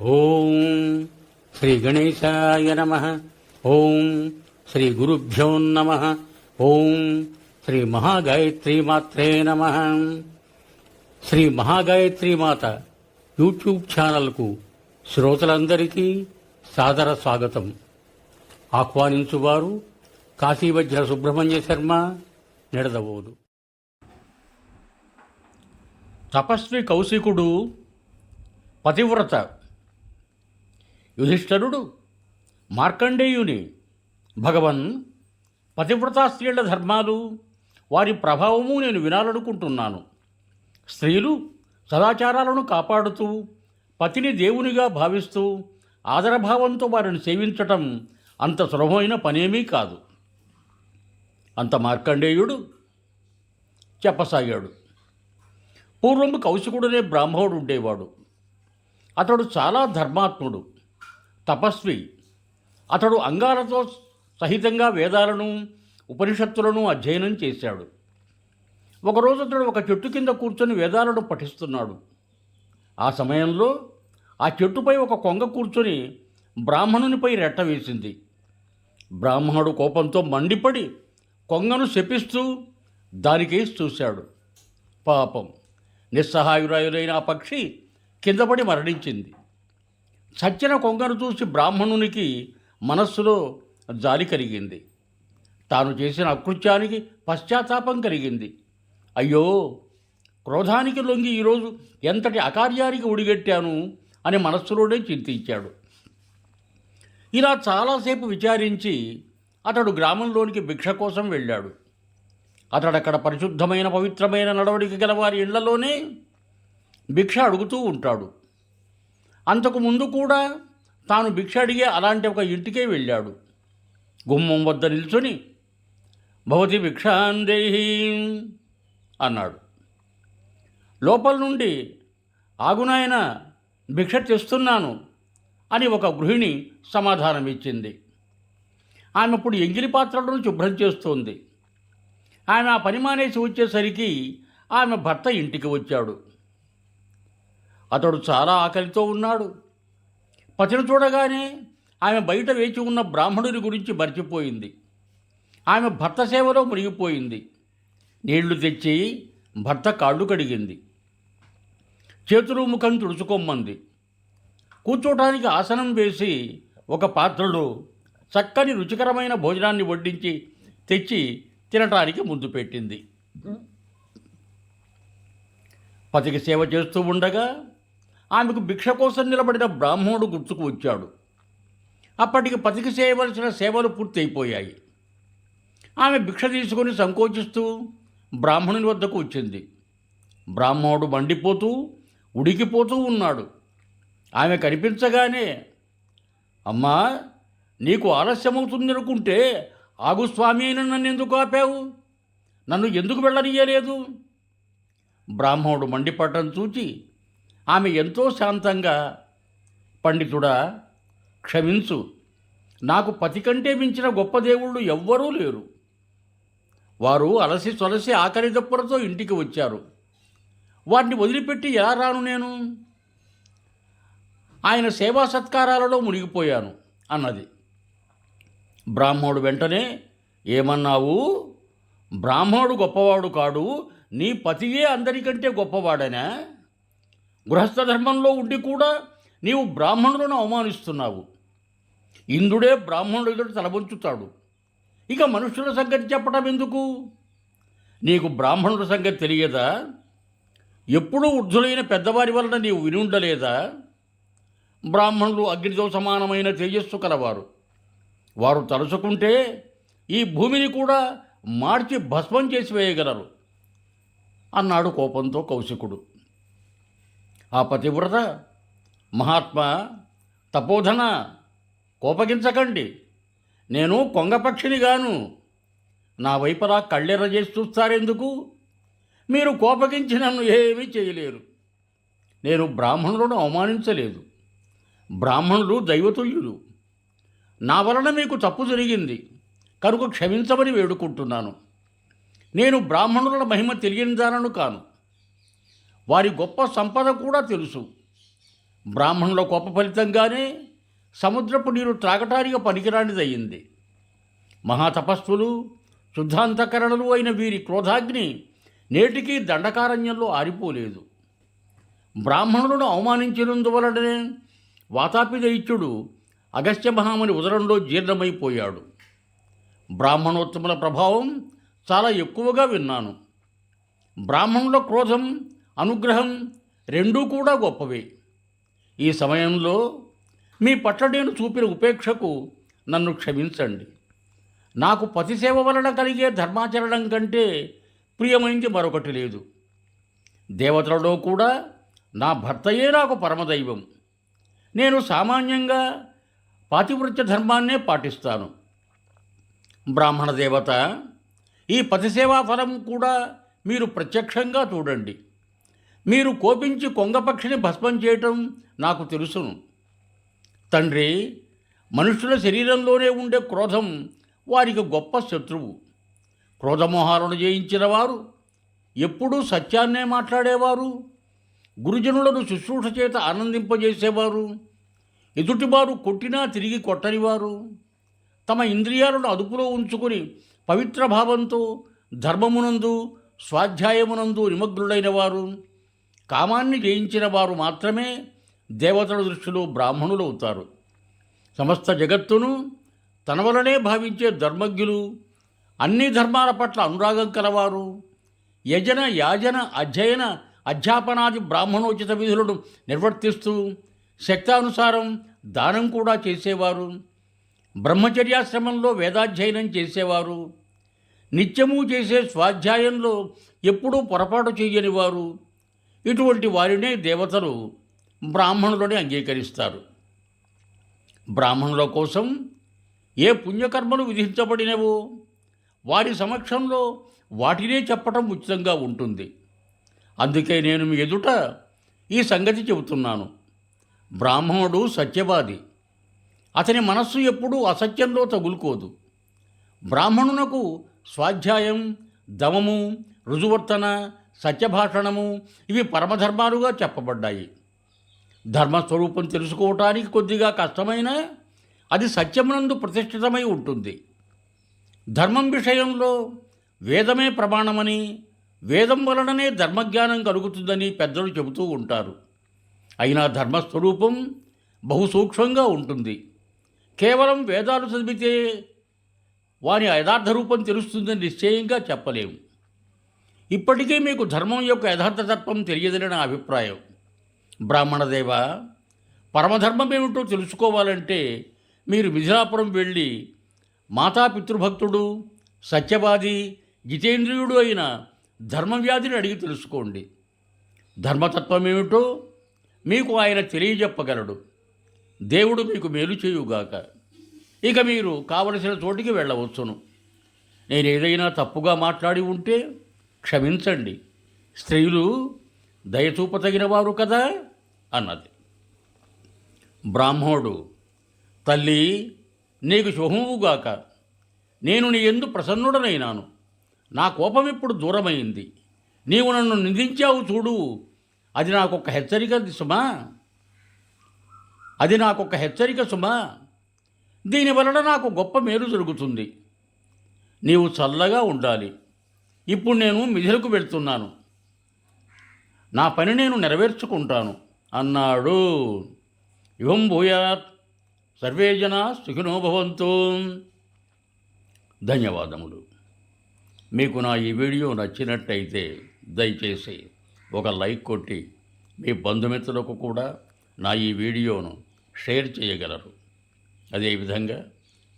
ఓం శ్రీ గణేశాయ నమ. ఓం శ్రీ గురుభ్యో నమ. ఓం శ్రీ మహాగాయత్రి మాత్రే నమ. శ్రీ మహాగాయత్రి మాత యూట్యూబ్ ఛానల్కు శ్రోతలందరికీ సాదర స్వాగతం. ఆహ్వానించువారు కాశీవజ్ర సుబ్రహ్మణ్య శర్మ నిడదవోదు. తపస్వి కౌశికుడు పతివ్రత యుధిష్ఠరుడు మార్కండేయుని భగవన్ పతివ్రతా స్త్రీల ధర్మాలు వారి ప్రభావము నేను వినాలనుకుంటున్నాను. స్త్రీలు సదాచారాలను కాపాడుతూ పతిని దేవునిగా భావిస్తూ ఆదరభావంతో వారిని సేవించటం అంత సులభమైన పనేమీ కాదు. అంత మార్కండేయుడు చెప్పసాగాడు. పూర్వం కౌశికుడనే బ్రాహ్మణుడు ఉండేవాడు. అతడు చాలా ధర్మాత్ముడు. తపస్వి. అతడు అంగాలతో సహితంగా వేదాలను ఉపనిషత్తులను అధ్యయనం చేశాడు. ఒకరోజు అతడు ఒక చెట్టు కింద కూర్చొని వేదాలను పఠిస్తున్నాడు. ఆ సమయంలో ఆ చెట్టుపై ఒక కొంగ కూర్చొని బ్రాహ్మణునిపై రెట్ట వేసింది. బ్రాహ్మణుడు కోపంతో మండిపడి కొంగను శపిస్తూ దానికేసి చూశాడు. పాపం నిస్సహాయురాయులైన ఆ పక్షి కిందపడి మరణించింది. చచ్చిన కొంగను చూసి బ్రాహ్మణునికి మనస్సులో జాలి కలిగింది. తాను చేసిన అకృత్యానికి పశ్చాత్తాపం కలిగింది. అయ్యో క్రోధానికి లొంగి ఈరోజు ఎంతటి అకార్యానికి ఉడిగట్టాను అని మనస్సులోనే చింతించాడు. ఇలా చాలాసేపు విచారించి అతడు గ్రామంలోనికి భిక్ష కోసం వెళ్ళాడు. అతడు అక్కడ పరిశుద్ధమైన పవిత్రమైన నడవడిక గల వారి ఇళ్ళలోనే భిక్ష అడుగుతూ ఉంటాడు. అంతకు ముందు కూడా తాను భిక్ష అడిగే అలాంటి ఒక ఇంటికే వెళ్ళాడు. గుమ్మం వద్ద నిల్చొని భవతి భిక్షాందేహి అన్నాడు. లోపల నుండి ఆగునాయన భిక్ష తెస్తున్నాను అని ఒక గృహిణి సమాధానం ఇచ్చింది ఆమె ఇప్పుడు ఎంగిలి పాత్రలను శుభ్రం చేస్తోంది. ఆమె ఆ పని మానేసి వచ్చేసరికి ఆమె భర్త ఇంటికి వచ్చాడు. అతడు చాలా ఆకలితో ఉన్నాడు. పతిని చూడగానే ఆమె బయట వేచి ఉన్న బ్రాహ్మణుని గురించి మర్చిపోయింది. ఆమె భర్త సేవలో మునిగిపోయింది. నీళ్ళు తెచ్చి భర్త కాళ్ళు కడిగింది. చేతులు ముఖం తుడుచుకోమ్మంది కూర్చోటానికి ఆసనం వేసి ఒక పాత్రలో చక్కని రుచికరమైన భోజనాన్ని వడ్డించి తెచ్చి తినటానికి ముందు పెట్టింది. పతికి సేవ చేస్తూ ఉండగా ఆమెకు భిక్ష కోసం నిలబడిన బ్రాహ్మణుడు గుర్తుకు వచ్చాడు. అప్పటికి పతికి చేయవలసిన సేవలు పూర్తయిపోయాయి. ఆమె భిక్ష తీసుకొని సంకోచిస్తూ బ్రాహ్మణుని వద్దకు వచ్చింది. బ్రాహ్మణుడు మండిపోతూ ఉడికిపోతూ ఉన్నాడు. ఆమె కనిపించగానే అమ్మా నీకు ఆలస్యమవుతుంది అనుకుంటే ఆగు స్వామి అయిన నన్ను ఎందుకు ఆపావు? నన్ను ఎందుకు వెళ్ళనియలేదు? బ్రాహ్మణుడు మండిపడటం చూచి ఆమె ఎంతో శాంతంగా పండితుడా క్షమించు. నాకు పతి కంటే మించిన గొప్ప దేవుళ్ళు ఎవ్వరూ లేరు. వారు అలసి సొలసి ఆకలి దప్పులతో ఇంటికి వచ్చారు. వారిని వదిలిపెట్టి ఎలా రాను నేను? ఆయన సేవా సత్కారాలలో మునిగిపోయాను అన్నది. బ్రాహ్మణుడు వెంటనే ఏమన్నావు? బ్రాహ్మణుడు గొప్పవాడు కాడు. నీ పతియే అందరికంటే గొప్పవాడనా? గృహస్థ ధర్మంలో ఉండి కూడా నీవు బ్రాహ్మణులను అవమానిస్తున్నావు. ఇంద్రుడే బ్రాహ్మణుడు ఎదుట తలబొంచుతాడు ఇక మనుషుల సంగతి చెప్పడం ఎందుకు? నీకు బ్రాహ్మణుల సంగతి తెలియదా? ఎప్పుడూ వృద్ధులైన పెద్దవారి వలన నీవు విని ఉండలేదా? బ్రాహ్మణులు అగ్నితో సమానమైన తేజస్సు కలవారు. వారు తలుచుకుంటే ఈ భూమిని కూడా మార్చి భస్మం చేసి వేయగలరు. అన్నాడు కోపంతో కౌశికుడు. ఆ పతివ్రత మహాత్మ తపోధన కోపగించకండి. నేను కొంగపక్షిని గాను. నా వైపలా కళ్ళెర్ర చేసి చూస్తారెందుకు? మీరు కోపగించి నన్ను ఏమీ చేయలేరు. నేను బ్రాహ్మణులను అవమానించలేదు. బ్రాహ్మణులు దైవతుల్యులు. నా వలన మీకు తప్పు జరిగింది. కనుక క్షమించమని వేడుకుంటున్నాను. నేను బ్రాహ్మణుల మహిమ తెలియని దానను కాను. వారి గొప్ప సంపద కూడా తెలుసు. బ్రాహ్మణుల గొప్ప ఫలితంగానే సముద్రపు నీరు త్రాగటానికి పనికిరానిదయ్యింది. మహాతపస్సులు శుద్ధాంతకరణలు అయిన వీరి క్రోధాగ్ని నేటికీ దండకారణ్యంలో ఆరిపోలేదు. బ్రాహ్మణులను అవమానించినందువలననే వాతాపిదయిత్యుడు అగస్త్య మహాముని ఉదరంలో జీర్ణమైపోయాడు. బ్రాహ్మణోత్తముల ప్రభావం చాలా ఎక్కువగా విన్నాను. బ్రాహ్మణుల క్రోధం అనుగ్రహం రెండూ కూడా గొప్పవే. ఈ సమయంలో మీ పట్ల నేను చూపిన ఉపేక్షకు నన్ను క్షమించండి. నాకు పతిసేవ వలన కలిగే ధర్మాచరణం కంటే ప్రియమైంది మరొకటి లేదు. దేవతలలో కూడా నా భర్తయే నాకు పరమదైవం. నేను సామాన్యంగా పాతివృత్య ధర్మాన్నే పాటిస్తాను. బ్రాహ్మణ దేవత ఈ పతిసేవా ఫలం కూడా మీరు ప్రత్యక్షంగా చూడండి. మీరు కోపించి కొంగపక్షిని భస్మం చేయటం నాకు తెలుసును. తండ్రి మనుషుల శరీరంలోనే ఉండే క్రోధం వారికి గొప్ప శత్రువు. క్రోధమోహాలను జయించిన వారు ఎప్పుడూ సత్యాన్నే మాట్లాడేవారు. గురుజనులను శుశ్రూష చేత ఆనందింపజేసేవారు. ఎదుటివారు కొట్టినా తిరిగి కొట్టనివారు. తమ ఇంద్రియాలను అదుపులో ఉంచుకుని పవిత్ర భావంతో ధర్మమునందు స్వాధ్యాయమునందు నిమగ్నులైన వారు కామాన్ని జయించిన వారు మాత్రమే దేవతల దృష్టిలో బ్రాహ్మణులు అవుతారు సమస్త జగత్తును తన వలనే భావించే ధర్మజ్ఞులు అన్ని ధర్మాల పట్ల అనురాగం కలవారు. యజన యాజన అధ్యయన అధ్యాపనాది బ్రాహ్మణోచిత విధులను నిర్వర్తిస్తూ శక్తానుసారం దానం కూడా చేసేవారు. బ్రహ్మచర్యాశ్రమంలో వేదాధ్యయనం చేసేవారు. నిత్యము చేసే స్వాధ్యాయంలో ఎప్పుడూ పొరపాటు చేయని వారు ఇటువంటి వారినే దేవతలు బ్రాహ్మణులని అంగీకరిస్తారు. బ్రాహ్మణుల కోసం ఏ పుణ్యకర్మలు విధించబడినవో వారి సమక్షంలో వాటినే చెప్పటం ఉచితంగా ఉంటుంది. అందుకే నేను మీ ఎదుట ఈ సంగతి చెబుతున్నాను. బ్రాహ్మణుడు సత్యవాది. అతని మనస్సు ఎప్పుడూ అసత్యంలో తగులుకోదు. బ్రాహ్మణునకు స్వాధ్యాయం దమము రుజువర్తన సత్యభాషణము ఇవి పరమధర్మాలుగా చెప్పబడ్డాయి. ధర్మస్వరూపం తెలుసుకోవటానికి కొద్దిగా కష్టమైనా అది సత్యమునందు ప్రతిష్ఠితమై ఉంటుంది. ధర్మం విషయంలో వేదమే ప్రమాణమని వేదం వలననే ధర్మజ్ఞానం కలుగుతుందని పెద్దలు చెబుతూ ఉంటారు. అయినా ధర్మస్వరూపం బహుసూక్ష్మంగా ఉంటుంది. కేవలం వేదాలు చదివితే వాని యథార్థ రూపం తెలుస్తుందని నిశ్చయంగా చెప్పలేము. ఇప్పటికే మీకు ధర్మం యొక్క యథార్థ తత్వం తెలియదని నా అభిప్రాయం. బ్రాహ్మణదేవ పరమధర్మం ఏమిటో తెలుసుకోవాలంటే మీరు మిథిలాపురం వెళ్ళి మాతాపితృభక్తుడు సత్యవాది జితేంద్రియుడు అయిన ధర్మవ్యాధిని అడిగి తెలుసుకోండి. ధర్మతత్వం ఏమిటో మీకు ఆయన తెలియజెప్పగలడు. దేవుడు మీకు మేలు చేయుగాక. ఇక మీరు కావలసిన చోటికి వెళ్ళవచ్చును. నేను ఏదైనా తప్పుగా మాట్లాడి ఉంటే క్షమించండి. స్త్రీలు దయచూపతగిన వారు కదా? అన్నది. బ్రాహ్మణుడు తల్లి నీకు శుభముగాక నేను నీ ఎందు ప్రసన్నుడనైనాను. నా కోపం ఇప్పుడు దూరమైంది. నీవు నన్ను నిందించావు చూడు. అది నాకొక హెచ్చరిక సుమా. అది నాకొక హెచ్చరిక సుమా. దీని వలన నాకు గొప్ప మేలు జరుగుతుంది. నీవు చల్లగా ఉండాలి. ఇప్పుడు నేను మిథిలకు వెళ్తున్నాను. నా పని నేను నెరవేర్చుకుంటాను అన్నాడు. ఇవం భూయాత్ సర్వే జన సుఖినో భవంతు. ధన్యవాదములు. మీకు నా ఈ వీడియో నచ్చినట్టయితే దయచేసి ఒక లైక్ కొట్టి మీ బంధుమిత్రులకు కూడా నా ఈ వీడియోను షేర్ చేయగలరు. అదేవిధంగా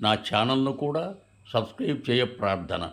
నా ఛానల్ను కూడా సబ్స్క్రైబ్ చేయ ప్రార్థన.